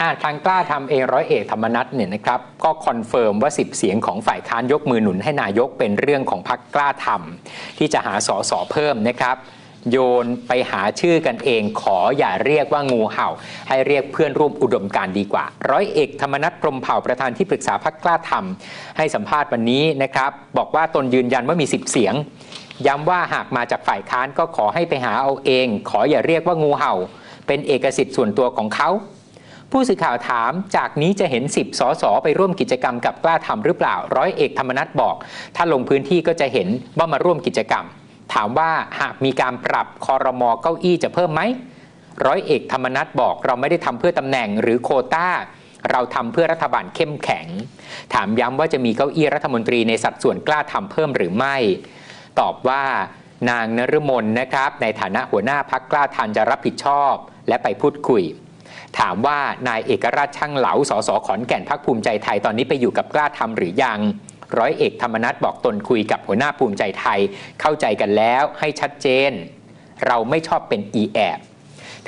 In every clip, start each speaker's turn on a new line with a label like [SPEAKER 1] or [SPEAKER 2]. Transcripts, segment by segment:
[SPEAKER 1] อาทางกล้าทำเองร้อยเอกธรรมนัฐเนี่ยนะครับก็คอนเฟิร์มว่า 10 เสียงของฝ่ายค้านยกมือหนุนให้นายกเป็นเรื่องของพรรคกล้าทำที่จะหาสอสอเพิ่มนะครับโยนไปหาชื่อกันเองขออย่าเรียกว่างูเห่า ให้เรียกเพื่อนร่วมอุดมการดีกว่า ร้อยเอกธรรมนัฐพรมเผ่าประธานที่ปรึกษาพรรคกล้าทำให้สัมภาษณ์วันนี้นะครับ บอกว่าตนยืนยันว่ามี 10 เสียง ย้ำว่าหากมาจากฝ่ายค้านก็ขอให้ไปหาเอาเอง ขออย่าเรียกว่างูเห่า เป็นเอกสิทธิ์ส่วนตัวของเขา ผู้สื่อข่าวถามจากนี้จะเห็น 10 สสไปร่วมกิจกรรมกับกล้าทำหรือเปล่า ร้อยเอกธรรมนัฐบอก ถ้าลงพื้นที่ก็จะเห็นว่ามาร่วมกิจกรรม ถามว่าหากมีการปรับคอรมอเก้าอี้จะเพิ่มไหมร้อยเอกธรรมนัฐบอกเราไม่ได้ทำเพื่อตำแหน่งหรือโควต้าเราทำเพื่อรัฐบาลเข้มแข็ง ถามย้ำว่าจะมีเก้าอี้รัฐมนตรีในสัดส่วนกล้าทำเพิ่มหรือไม่ ตอบว่านางนฤมลนะครับ ในฐานะหัวหน้าพักกล้าทันจะรับผิดชอบ และไปพูดคุย ถามว่านายเอกราชช่างเหลาสสขอนแก่นพักภูมิใจไทยตอนนี้ไปอยู่กับกล้าทำหรือยังร้อยเอกธรรมนัฐบอกตนคุยกับหัวหน้าภูมิใจไทย เข้าใจกันแล้วให้ชัดเจน เราไม่ชอบเป็นอีแอบ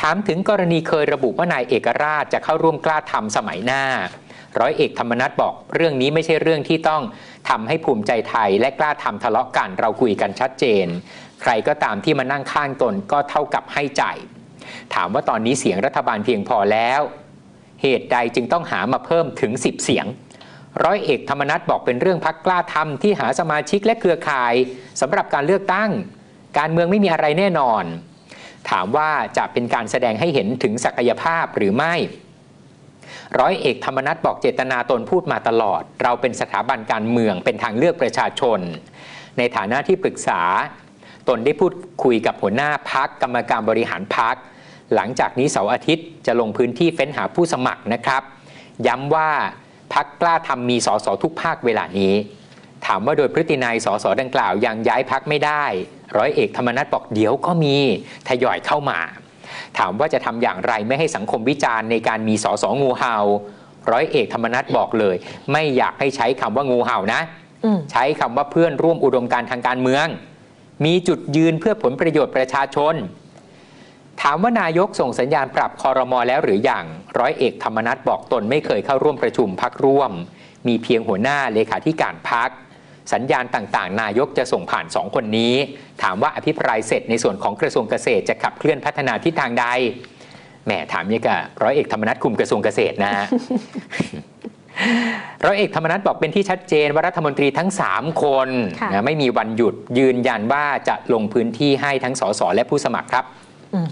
[SPEAKER 1] ถามถึงกรณีเคยระบุว่านายเอกราชจะเข้าร่วมกล้าทำสมัยหน้า ร้อยเอกธรรมนัฐบอกเรื่องนี้ไม่ใช่เรื่องที่ต้องทำให้ภูมิใจไทยและกล้าทำทะเลาะกันเราคุยกันชัดเจน ใครก็ตามที่มานั่งข้างตนก็เท่ากับให้ใจ ถามว่าตอนนี้เสียงรัฐบาลเพียงพอแล้ว เหตุใดจึงต้องหามาเพิ่มถึง 10 เสียง ร้อยเอกธรรมนัฐบอกเป็นเรื่องพักกล้าทำที่หาสมาชิกและเครือข่ายสำหรับการเลือกตั้ง การเมืองไม่มีอะไรแน่นอน ถามว่าจะเป็นการแสดงให้เห็นถึงศักยภาพหรือไม่ร้อยเอกธรรมนัฐบอกเจตนาตนพูดมาตลอด เราเป็นสถาบันการเมืองเป็นทางเลือกประชาชน ในฐานะที่ปรึกษา ตนได้พูดคุยกับหัวหน้าพักกรรมการบริหารพัก หลังจากนี้เสาร์อาทิตย์จะลงพื้นที่เฟ้นหาผู้สมัครนะครับ ย้ำว่าพักกล้าทำมีสสทุกภาคเวลานี้ ถามว่าโดยพฤตินัยสสดังกล่าวยังย้ายพักไม่ได้ ร้อยเอกธรรมนัฐบอกเดี๋ยวก็มีทยอยเข้ามา ถามว่าจะทำอย่างไรไม่ให้สังคมวิจารณ์ในการมีสสงูเห่า ร้อยเอกธรรมนัฐบอกเลย ไม่อยากให้ใช้คำว่างูเห่านะ
[SPEAKER 2] อืม
[SPEAKER 1] ใช้คำว่าเพื่อนร่วมอุดมการณ์ทางการเมือง มีจุดยืนเพื่อผลประโยชน์ประชาชน ถามว่านายกส่งสัญญาณปรับคอรมอแล้วหรืออยังร้อยเอกธรรมนัฐบอกตนไม่เคยเข้าร่วมประชุมพักร่วม มีเพียงหัวหน้าเลขาธิการพัก สัญญาณต่างๆ นายกจะส่งผ่านสองคนนี้ ถามว่าอภิปรายเสร็จในส่วนของกระทรวงเกษตรจะขับเคลื่อนพัฒนาทิศทางใดแหมถามเนี่ยกับร้อยเอกธรรมนัฐคุมกระทรวงเกษตรนะฮะร้อยเอกธรรมนัฐบอกเป็นที่ชัดเจนว่ารัฐมนตรีทั้ง 3 คน
[SPEAKER 2] ค่ะ
[SPEAKER 1] นะไม่มีวันหยุดยืนยันว่าจะลงพื้นที่ให้ทั้งสสและผู้สมัครครับ
[SPEAKER 2] อืม